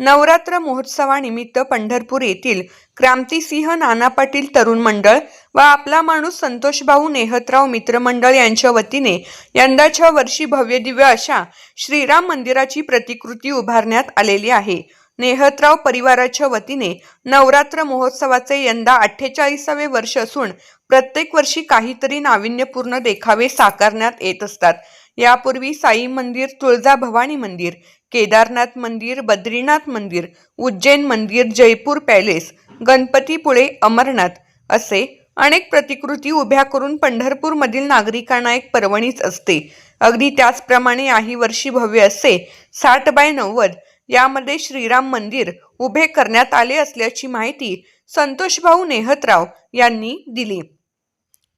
नवरात्र महोत्सवानिमित्त पंढरपूर येथील क्रांतिसिंह नाना पाटील तरुण मंडळ व आपला माणूस संतोषभाऊ नेहतराव मित्रमंडळ यांच्या वतीने यंदाच्या वर्षी भव्यदिव्य अशा श्रीराम मंदिराची प्रतिकृती उभारण्यात आलेली आहे. नेहतराव परिवाराच्या वतीने नवरात्र महोत्सवाचे यंदा अठ्ठेचाळीसावे वर्ष असून प्रत्येक वर्षी काहीतरी नाविन्यपूर्ण देखावे साकारण्यात येत असतात. यापूर्वी साई मंदिर तुळजा भवानी मंदिर केदारनाथ मंदिर बद्रीनाथ मंदिर उज्जैन मंदिर जयपूर पॅलेस गणपतीपुळे अमरनाथ असे अनेक प्रतिकृती उभ्या करून पंढरपूरमधील नागरिकांना एक पर्वणीच असते. अगदी त्याचप्रमाणे याही वर्षी भव्य असे साठ बाय नव्वद यामध्ये श्रीराम मंदिर उभे करण्यात आले असल्याची माहिती संतोषभाऊ नेहतराव यांनी दिली.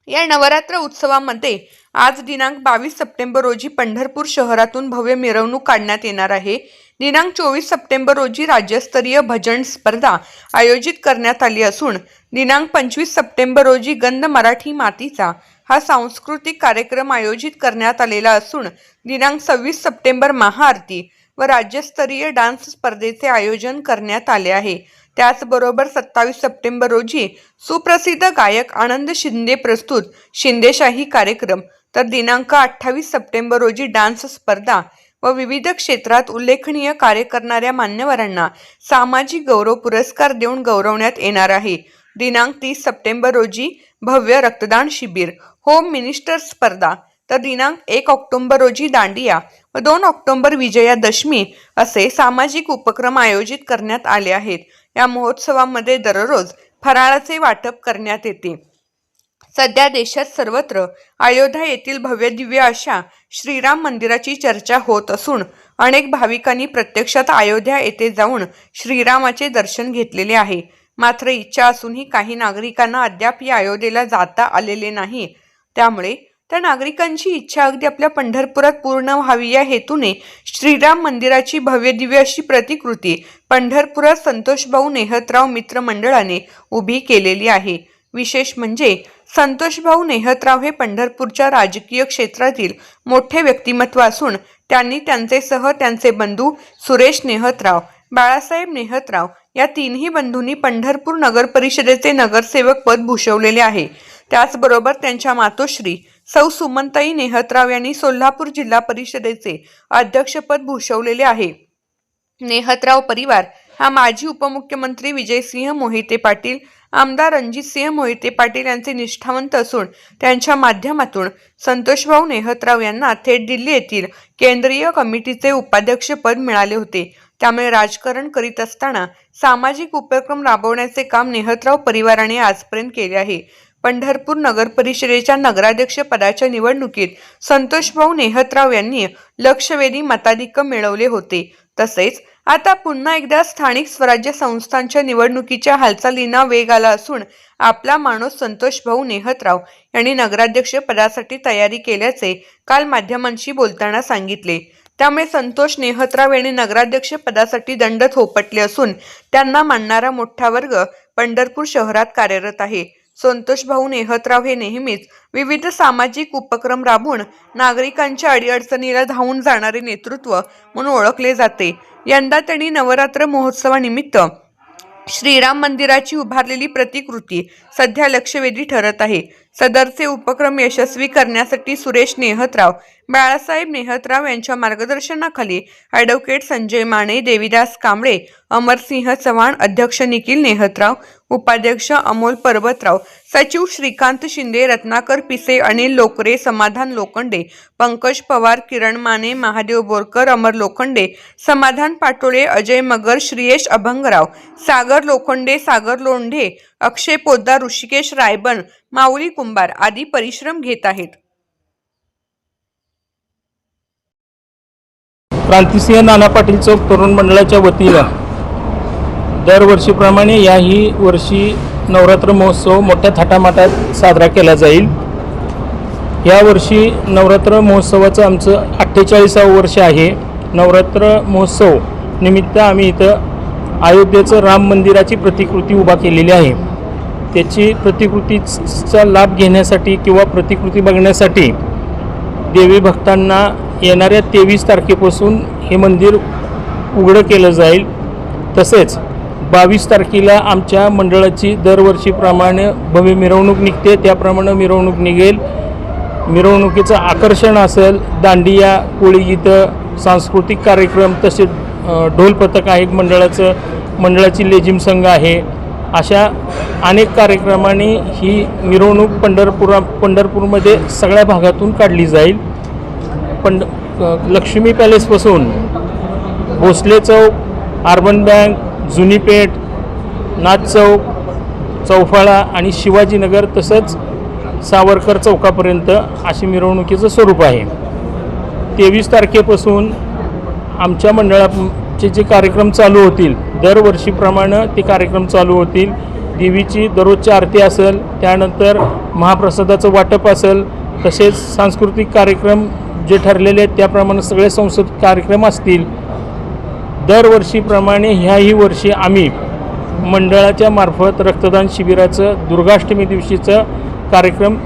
या नवरात्र उत्सवामध्ये आज दिनांक बावीस सप्टेंबर रोजी पंढरपूर शहरातून भव्य मिरवणूक काढण्यात येणार आहे. दिनांक चोवीस सप्टेंबर रोजी राज्यस्तरीय भजन स्पर्धा आयोजित करण्यात आली असून दिनांक पंचवीस सप्टेंबर रोजी गंध मराठी मातीचा हा सांस्कृतिक कार्यक्रम आयोजित करण्यात आलेला असून दिनांक सव्वीस सप्टेंबर महाआरती व राज्यस्तरीय डान्स स्पर्धेचे आयोजन करण्यात आले आहे. त्याचबरोबर सत्तावीस सप्टेंबर रोजी सुप्रसिद्ध गायक आनंद शिंदे प्रस्तुत शिंदेशाही कार्यक्रम. तर दिनांक अठ्ठावीस सप्टेंबर रोजी डान्स स्पर्धा व विविध क्षेत्रात उल्लेखनीय कार्य करणाऱ्या मान्यवरांना सामाजिक गौरव पुरस्कार देऊन गौरवण्यात येणार आहे. दिनांक तीस सप्टेंबर रोजी भव्य रक्तदान शिबिर होम मिनिस्टर स्पर्धा तर दिनांक एक ऑक्टोबर रोजी दांडिया व दोन ऑक्टोबर विजयादशमी असे सामाजिक उपक्रम आयोजित करण्यात आले आहेत. या महोत्सवामध्ये दररोज फराळाचे वाटप करण्यात येते. सध्या देशात सर्वत्र अयोध्या येथील भव्यदिव्य अशा श्रीराम मंदिराची चर्चा होत असून अनेक भाविकांनी प्रत्यक्षात अयोध्या येथे जाऊन श्रीरामाचे दर्शन घेतलेले आहे. मात्र इच्छा असूनही काही नागरिकांना अद्याप या अयोध्येला जाता आलेले नाही. त्यामुळे त्या नागरिकांची इच्छा अगदी आपल्या पंढरपुरात पूर्ण व्हावी या हेतूने श्रीराम मंदिराची भव्यदिव्य अशी प्रतिकृती पंढरपुरात संतोषभाऊ नेहतराव मित्र मंडळाने उभी केलेली आहे. विशेष म्हणजे संतोषभाऊ नेहतराव हे पंढरपूरच्या राजकीय क्षेत्रातील मोठे व्यक्तिमत्व असून त्यांनी त्यांचेसह त्यांचे बंधू सुरेश नेहतराव बाळासाहेब नेहतराव या तीनही बंधूंनी पंढरपूर नगर परिषदेचे नगरसेवक पद भूषवलेले आहे. त्याचबरोबर त्यांच्या मातोश्री सौ सुमनताई नेहतराव यांनी सोलापूर जिल्हा परिषदेचे अध्यक्षपद भूषवलेले आहे. नेहतराव परिवार हा माजी उपमुख्यमंत्री विजयसिंह मोहिते पाटील आमदार रणजितसिंह मोहिते पाटील यांचे निष्ठावंत असून त्यांच्या माध्यमातून संतोषभाऊ नेहतराव यांना थेट दिल्ली येथील केंद्रीय कमिटीचे उपाध्यक्षपद मिळाले होते. त्यामुळे राजकारण करीत असताना सामाजिक उपक्रम राबवण्याचे काम नेहतराव परिवाराने आजपर्यंत केले आहे. पंढरपूर नगर परिषदेच्या निवडणुकीत संतोषभाऊ नेहतराव यांनी लक्षवेधी मताधिक्य मिळवले होते. तसेच आता पुन्हा एकदा स्थानिक स्वराज्य संस्थांच्या निवडणुकीच्या हालचालींना वेग आला असून आपला माणूस संतोषभाऊ नेहतराव यांनी नगराध्यक्ष पदासाठी तयारी केल्याचे काल माध्यमांशी बोलताना सांगितले. त्यामुळे संतोष नेहतराव यांनी नगराध्यक्ष पदासाठी दंड थोपटले असून त्यांना मानणारा मोठा वर्ग पंढरपूर शहरात कार्यरत आहे. संतोषभाऊ नेहतराव हे नेहमीच विविध सामाजिक उपक्रम राबवून नागरिकांच्या अडीअडचणीला धावून जाणारे नेतृत्व म्हणून ओळखले जाते. यंदा त्यांनी नवरात्र महोत्सवानिमित्त श्रीराम मंदिराची उभारलेली प्रतिकृती सध्या लक्षवेधी ठरत आहे. सदरचे उपक्रम यशस्वी करण्यासाठी सुरेश नेहतराव बाळासाहेब नेहतराव यांच्या मार्गदर्शनाखाली ॲडव्होकेट संजय माने देविदास कांबळे अमरसिंह चव्हाण अध्यक्ष निखिल नेहतराव उपाध्यक्ष अमोल पर्वतराव सचिव श्रीकांत शिंदे रत्नाकर पिसे अनिल लोकरे समाधान लोखंडे पंकज पवार किरण माने महादेव बोरकर अमर लोखंडे समाधान पाटोळे अजय मगर श्रीयश अभंगराव सागर लोखंडे सागर लोंढे अक्षय पोद्दार ऋषिकेश रायबन माऊली कुंभार आदी परिश्रम घेत आहेत. क्रांतिसिंह नाना पाटील चौक तरुण मंडळाच्या वतीनं दरवर्षीप्रमाणे याही वर्षी नवरात्र महोत्सव मोठ्या थाटामाटात साजरा केला जाईल. यावर्षी नवरात्र महोत्सवाचं आमचं अठ्ठेचाळीसावं वर्ष आहे. नवरात्र महोत्सव निमित्त आम्ही इथं अयोध्येचं राम मंदिराची प्रतिकृती उभा केलेली आहे. त्याची प्रतिकृतीचा लाभ घेण्यासाठी किंवा प्रतिकृती बघण्यासाठी देवी भक्तांना येणाऱ्या तेवीस तारखेपासून हे मंदिर उघडं केलं जाईल. तसेच बावीस तारखेला आमच्या मंडळाची दरवर्षीप्रमाणे भव्य मिरवणूक निघते. त्याप्रमाणे मिरवणूक निघेल. मिरवणुकीचं आकर्षण असेल. दांडिया कोळीगीतं सांस्कृतिक कार्यक्रम तसेच ढोलपथक ढोल पथक आहे मंडळाचं. मंडळाची लेझिम संघ आहे. अशा अनेक कार्यक्रमाने ही मिरवणूक पंढरपुरा पंढरपूरमध्ये सगळ्या भागातून काढली जाईल. पंड लक्ष्मी पॅलेसपासून भोसले चौक अर्बन बँक जुनी पेठ नाथ चौक चौफाळा आणि शिवाजीनगर तसंच सावरकर चौकापर्यंत अशी मिरवणुकीचं स्वरूप आहे. तेवीस तारखेपासून आमच्या चे जे कार्यक्रम चालू होतील दरवर्षीप्रमाणे ते कार्यक्रम चालू होतील. देवीची दररोजची आरती असेल त्यानंतर महाप्रसादाचं वाटप असेल तसेच सांस्कृतिक कार्यक्रम जे ठरलेले आहेत त्याप्रमाणे सगळे संसद कार्यक्रम असतील. दरवर्षीप्रमाणे ह्याही वर्षी आम्ही मंडळाच्या मार्फत रक्तदान शिबिराचं दुर्गाष्टमी दिवशीचं कार्यक्रम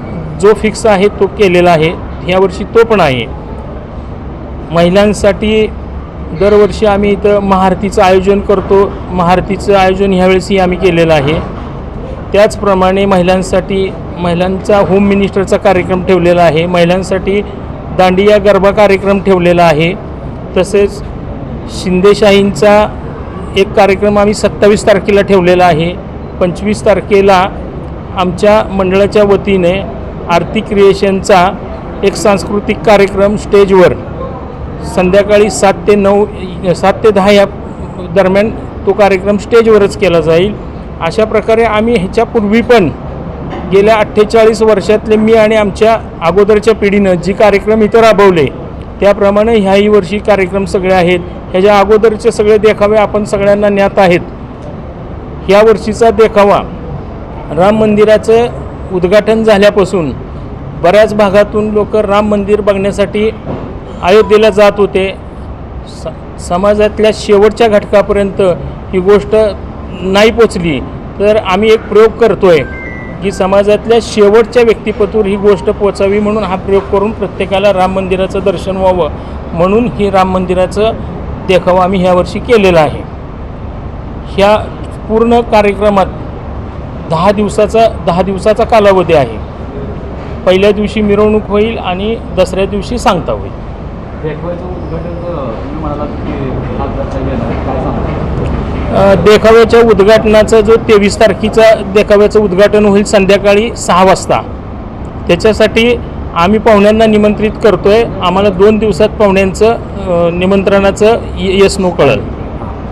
जो फिक्स आहे तो केलेला आहे. ह्यावर्षी तो पण आहे. महिलांसाठी दरवर्षी आम्ही इथं महाआरतीचं आयोजन करतो. महाआरतीचं आयोजन ह्यावेळेसही आम्ही केलेलं आहे. त्याचप्रमाणे महिलांसाठी महिलांचा होम मिनिस्टरचा कार्यक्रम ठेवलेला आहे. महिलांसाठी दांडिया गरबा कार्यक्रम ठेवलेला आहे. तसेच शिंदेशाहींचा एक कार्यक्रम आम्ही सत्तावीस तारखेला ठेवलेला आहे. पंचवीस तारखेला आमच्या मंडळाच्या वतीने आरती क्रिएशनचा एक सांस्कृतिक कार्यक्रम स्टेजवर संध्याकाळी सात ते नऊ सात ते दहा या दरम्यान तो कार्यक्रम स्टेजवरच केला जाईल. अशा प्रकारे आम्ही ह्याच्यापूर्वी पण गेल्या अठ्ठेचाळीस वर्षातले मी आणि आमच्या अगोदरच्या पिढीनं जी कार्यक्रम इथं राबवले त्याप्रमाणे ह्याही वर्षी कार्यक्रम सगळे आहेत. ह्याच्या अगोदरचे सगळे देखावे आपण सगळ्यांना ज्ञात आहेत. ह्या वर्षीचा देखावा राम मंदिराचं उद्घाटन झाल्यापासून बऱ्याच भागातून लोक राम मंदिर बघण्यासाठी अयोध्येला जात होते. स समाजातल्या शेवटच्या घटकापर्यंत ही गोष्ट नाही पोचली. तर आम्ही एक प्रयोग करतो आहे की समाजातल्या शेवटच्या व्यक्तिपतूर ही गोष्ट पोचावी म्हणून हा प्रयोग करून प्रत्येकाला राम मंदिराचं दर्शन व्हावं म्हणून ही राम मंदिराचं देखावा आम्ही ह्यावर्षी केलेला आहे. ह्या पूर्ण कार्यक्रमात दहा दिवसाचा दहा दिवसाचा कालावधी आहे. पहिल्या दिवशी मिरवणूक होईल आणि दसऱ्या दिवशी सांगता होईल. देखाव्याचं उद्घाटन तुम्ही म्हणालात की खासदार साहेब येणार आहेत. काय सांगता अ, देखाव्याच्या उद्घाटनाचं जो तेवीस तारखेचा देखाव्याचं उद्घाटन होईल संध्याकाळी सहा वाजता. त्याच्यासाठी आम्ही पाहुण्यांना निमंत्रित करतो आहे आम्हाला दोन दिवसात पाहुण्यांचं अ, निमंत्रणाचं य- येस नो कळेल.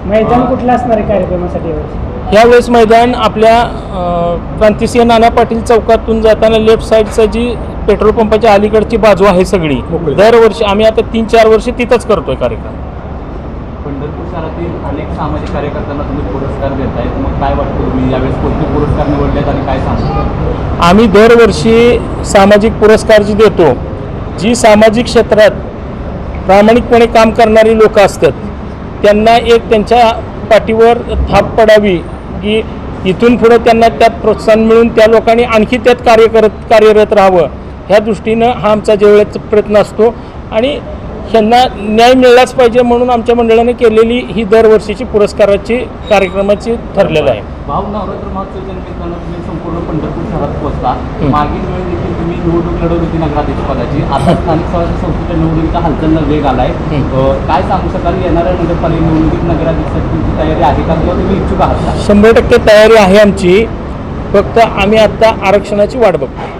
मैदान कुठलं असणार आहे कार्यक्रमासाठी यावेळेस? ह्यावेळेस मैदान आपल्या अ, क्रांतिसिंह नाना पाटील चौकातून जाताना लेफ्ट साईडचं जी पेट्रोल पंपाच्या अलीकडची बाजू आहे सगळी. दरवर्षी आम्ही आता तीन चार वर्ष तिथंच करतोय कार्यक्रम. पंढरपूर शहरातील अनेक सामाजिक कार्यकर्त्यांना तुम्ही पुरस्कार देताय. मग काय वाटतं तुम्ही यावेळेस कोणते पुरस्कार निवडलेत आणि काय सांगता आम्ही दरवर्षी सामाजिक पुरस्कार जी देतो जी सामाजिक क्षेत्रात प्रामाणिकपणे काम करणारी लोक असतात त्यांना एक त्यांच्या पाठीवर थाप पडावी की इथून पुढं त्यांना त्यात प्रोत्साहन मिळून त्या लोकांनी आणखी त्यात कार्य करत कार्यरत राहावं. ह्या दृष्टीनं हा आमचा ज्यावेळेस प्रयत्न असतो. आणि ह्यांना न्याय मिळालाच पाहिजे म्हणून आमच्या मंडळाने केलेली ही दरवर्षीची पुरस्काराची कार्यक्रमाची ठरलेलं आहे. भाऊ नवरात्र महोत्सव तुम्ही संपूर्ण पंढरपूर शहरात. मागील वेळी देखील तुम्ही निवडणूक लढवली होती नगराध्यक्ष पदाची. आता स्थानिक स्वराज्य संस्थेच्या निवडणुकीच्या हालचालीला वेग आलाय. काय सांगू शकाल? येणाऱ्या नगरपालिका निवडणुकीत नगराध्यक्षाची तयारी आहे का? किंवा तुम्ही इच्छुक आहात शंभर टक्के तयारी आहे आमची. फक्त आम्ही आत्ता आरक्षणाची वाट बघतो